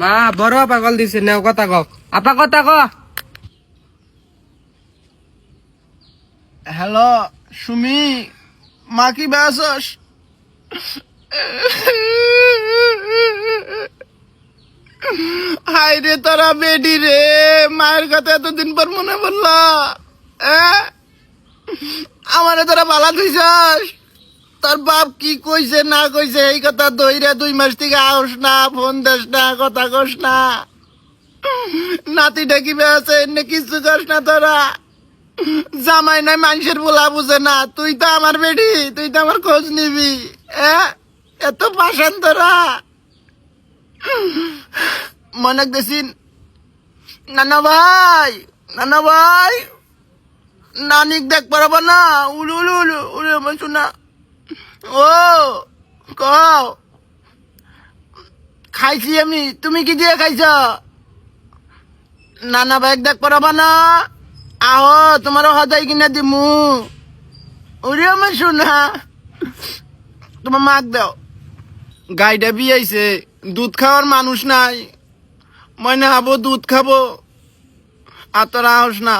মা, বড় পাগল দিছে, নেও কথা ক আপা, কথা ক হ্যালো, সুমি, মা কি বেসস হাই রে, তোরা বেডি রে, মায়ের কথা এতদিন পর মনে পড়ল আমারে তোরা বালা দিছস। তোর বাপ কি কইছে, না কইছে, এই কথা দইরে দুই মাস থেকে আস না, ফোন দেস না, কথা কস না। নাতি ডাকিবে আছে এনে কিছু কস না তোরা। জামাই নাই, মানুষের বলা বুঝে না। তুই তো আমার বেডি তুই তো আমার খোঁজ নিবি এত পাশান তোরা। মনে দেখিন নানা ভাই নানা ভাই। নানিক দেখ পারব না। উলু উলু উলু উলু শোনা কও। খাইছি আমি, তুমি কি দিয়ে খাইছ? নানা ভাই দেখ পারবা না। আহো তোমার হদাই কিনা দিমু। ওরে আমার শোনা তোমার মাক দাও। গাইটা বিয়াইছে, দুধ খাওয়ার মানুষ নাই। মনে হাবো দুধ খাব। আর তোরা আহস না।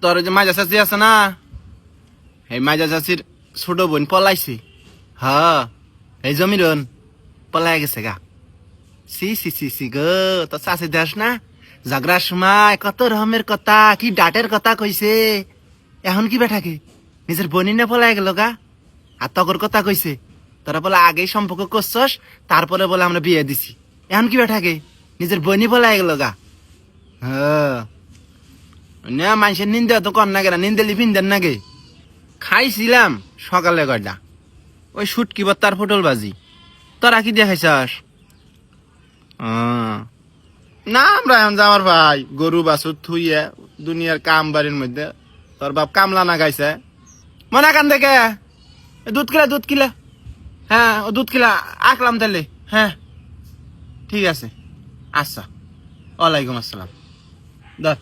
তোর যে মাজা চাচি আছে না? এই মাজা চাচির ছোট বোন পলাইছে। হ, এই জমিরন পলাই গেছে গা। সি সি সি সি গো তো চাচি দেখ না? ঝগড়ার সময় কত রহমের কথা, কি ডাটের কথা কইছে। এখন কি বেঠাকে নিজের বনি না পলাই গেল গা। আর তগর কথা কইছে, তোরা বলে আগেই সম্পর্ক করছস, তারপরে বলে আমরা বিয়ে দিছি। এখন কি বেঠাকে নিজের বনি পলাই গেল গা। হ্যাঁ না, মানুষের নিন্দে তো কর না গেলা লিপিন দেন নাকি খাইছিলাম সকালে গয়টা ওই শুটকি বত্তার পটল বাজি তোরা কি দেখাইছাস? না, আমরা এখন যাওয়ার ভাই, গরু বাছুর থুইয়ে দুনিয়ার কাম বাড়ির মধ্যে। তোর বাপ কামলা না গাইছে মনে কান দেখে দুধ কিলা দুধ কিলা। হ্যাঁ ও দুধ কিলা, আঁকলাম তাহলে হ্যাঁ। ঠিক আছে। আচ্ছা। ওয়ালাইকুম আসসালাম। ধর।